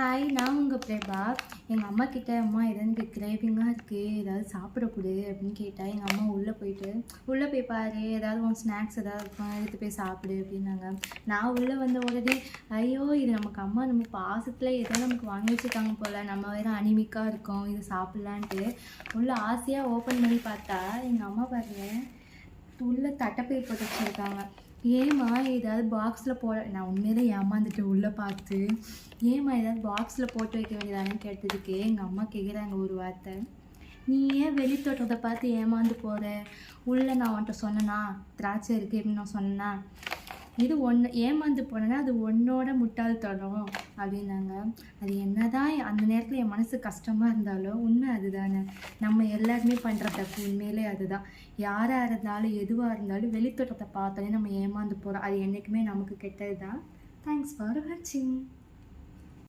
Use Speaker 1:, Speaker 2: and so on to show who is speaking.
Speaker 1: Hi நான் உங்கள் பிரபா எங்கள் அம்மா கிட்ட அம்மா எதாவது கிரேவிங்காக இருக்குது ஏதாவது சாப்பிடக்கூடு அப்படின்னு கேட்டால் எங்கள் அம்மா உள்ளே போயிட்டு உள்ளே போய் பாரு ஏதாவது உன் ஸ்நாக்ஸ் ஏதாவது இருக்கும் எடுத்து போய் சாப்பிடு அப்படின்னாங்க. நான் உள்ளே வந்த உடனே ஐயோ இது நமக்கு அம்மா நம்ம பாசத்தில் ஏதோ நமக்கு வாங்கி வச்சுருக்காங்க போல். நம்ம வேறு அனிமிக்காக இருக்கோம் இது சாப்பிட்லான்ட்டு. உள்ளே ஆசையாக ஓப்பன் பண்ணி பார்த்தா எங்கள் அம்மா பாருங்க உள்ளே தட்டப்பை போட்டு வச்சுருக்காங்க. ஏமா ஏதாவது பாக்ஸில் போட நான் உண்மையிலே ஏமாந்துட்டு உள்ளே பார்த்து. ஏம்மா ஏதாவது பாக்ஸில் போட்டு வைக்க வேண்டியதானு கேட்டதுக்கு எங்கள் அம்மா கேட்குறாங்க ஒரு வார்த்தை. நீ ஏன் வெளி தோட்டத்தை பார்த்து ஏமாந்து போகிற உள்ளே நான் அவன்கிட்ட சொன்னனா? திராட்சை இருக்குது அப்படின்னு நான் சொன்னேன்னா இது ஒன்று ஏமாந்து போனேன்னா அது உன்னோட முட்டாள்தனம் அப்படின்னாங்க. அது என்னதான் அந்த நேரத்தில் என் மனசு கஷ்டமாக இருந்தாலும் உண்மை அதுதானே. நம்ம எல்லாருமே பண்ணுற தப்பு உண்மையிலே அதுதான். யாராக இருந்தாலும் எதுவாக இருந்தாலும் வெளித்தோட்டத்தை பார்த்தோன்னே நம்ம ஏமாந்து போகிறோம் அது என்றைக்குமே நமக்கு கெட்டது தான் தேங்க்ஸ் ஃபார் வாட்சிங்